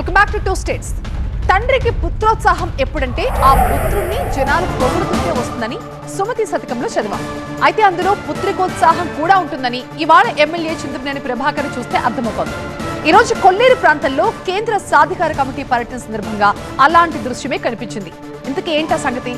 Welcome back to two states తండ్రికి పుత్రోత్సాహం ఎప్పుడంటే ఆ పుత్రుణ్ణి జనాలు పొగుడుతుంటే వస్తుందని సుమతి శతకంలో చదివాం. అయితే అందులో పుత్రికోత్సాహం కూడా ఉంటుందని ఇవాళ ఎమ్మెల్యే చంద్రనేని ప్రభాకర్ చూస్తే అర్థమవుతోంది. ఈ రోజు కొల్లేరు ప్రాంతంలో కేంద్ర సాధికార కమిటీ పర్యటన సందర్భంగా అలాంటి దృశ్యమే కనిపించింది. ఇంతకీ ఏంటా సంగతి?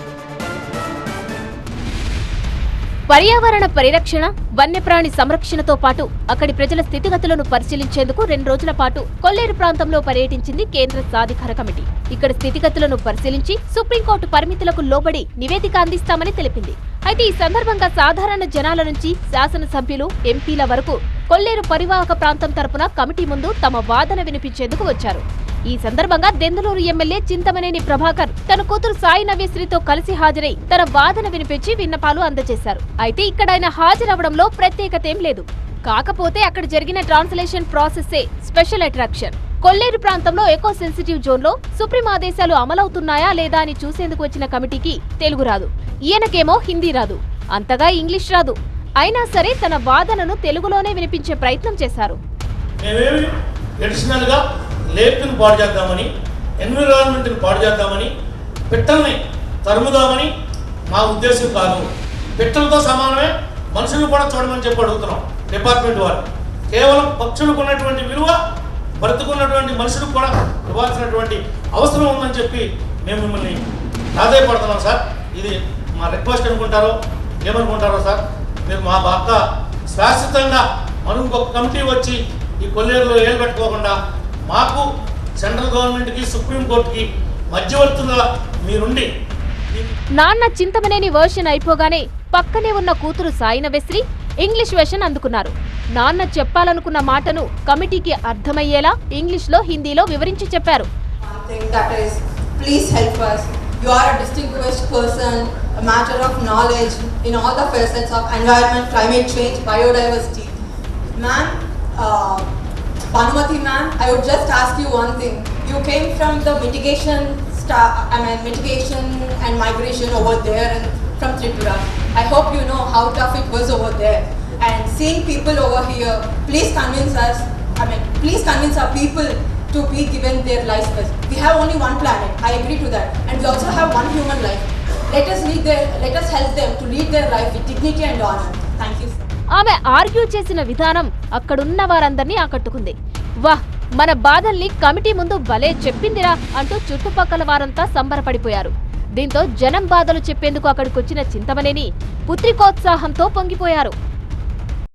పర్యావరణ పరిరక్షణ వన్యప్రాణి సంరక్షణతో పాటు అక్కడి ప్రజల స్థితిగతులను పరిశీలించేందుకు రెండు రోజుల పాటు కొల్లేరు ప్రాంతంలో పర్యటించింది కేంద్ర సాధికార కమిటీ. ఇక్కడ స్థితిగతులను పరిశీలించి సుప్రీంకోర్టు పరిమితులకు లోబడి నివేదిక అందిస్తామని తెలిపింది. అయితే ఈ సందర్భంగా సాధారణ జనాల నుంచి శాసనసభ్యులు ఎంపీల వరకు కొల్లేరు పరివాహక ప్రాంతం తరపున కమిటీ ముందు తమ వాదన వినిపించేందుకు వచ్చారు. ఈ సందర్భంగా దెందలూరు ఎమ్మెల్యే చింతమనేని ప్రభాకర్ తన కూతురు సాయి నవ్యశ్రీతో కలిసి హాజరై తన వాదన వినిపించి విన్నపాలు అందజేశారు. అయితే ఇక్కడ ఆయన హాజరవడంలో ప్రత్యేకత ఏం లేదు. కాకపోతే అక్కడ జరిగిన ట్రాన్స్లేషన్ ప్రాసెస్సే స్పెషల్ అట్రాక్షన్. కొల్లేరు ప్రాంతంలో ఎకో సెన్సిటివ్ జోన్లో సుప్రీం ఆదేశాలు అమలవుతున్నాయా లేదా అని చూసేందుకు వచ్చిన కమిటీకి తెలుగు రాదు. ఈయనకేమో హిందీ రాదు. అంతగా ఇంగ్లీష్ రాదు. అయినా సరే తన వాదనను తెలుగులోనే వినిపించే ప్రయత్నం చేశారు. మేమేమి పాడు చేద్దామని ఎన్విరాన్మెంట్ని పాడు చేద్దామని పిట్టల్ని తరుముదామని మా ఉద్దేశం కాదు. పిట్టలతో సమానమే మనుషులు కూడా చూడమని చెప్పి అడుగుతున్నాం డిపార్ట్మెంట్ వారు కేవలం పక్షులకు ఉన్నటువంటి విలువ బ్రతుకున్నటువంటి మనుషులకు కూడా ఇవ్వాల్సినటువంటి అవసరం ఉందని చెప్పి మేము మిమ్మల్ని ఆదాయపడుతున్నాం సార్. ఇది మా రిక్వెస్ట్ అనుకుంటారో ఏమనుకుంటారో సార్ మీరు మా పక్క శాశ్వతంగా మనం ఒక కమిటీ వచ్చి ఈ కొల్లేరులో ఏలు పెట్టుకోకుండా మాకు సెంట్రల్ గవర్నమెంట్కి సుప్రీంకోర్టుకి మధ్యవర్తులుగా మీరుండి నాన్న చింతమనేని వర్షన్ అయిపోగానే పక్కనే ఉన్న కూతురు సాయిన వెస్రి ఇంగ్లీష్ వెర్షన్ అందుకున్నారు. నాన్న చెప్పాలనుకున్న మాటను కమిటీకి అర్థమయ్యేలా ఇంగ్లీష్లో హిందీలో వివరించి చెప్పారు. Bhanumati ma'am, I would just ask you one thing. You came from the mitigation, I mean mitigation and migration over there and from Tripura. I hope you know how tough it was over there. And seeing people over here, please convince us, I mean, please convince our people to be given their lives first. We have only one planet, I agree to that. And we also have one human life. Let us lead their, let us help them to lead their life with dignity and honor. Thank you. ఆమె argue చేసిన విధానం అక్కడున్న వారందరినీ ఆకట్టుకుంది. వాహ్ మన బాధల్ని committee ముందు భలే చెప్పిందిరా అంటూ చుట్టుపక్కల వారంతా సంబరపడిపోయారు. దీంతో జనం బాధలు చెప్పేందుకు అక్కడికొచ్చిన చింతమనేని పుత్రికోత్సాహంతో పొంగిపోయారు.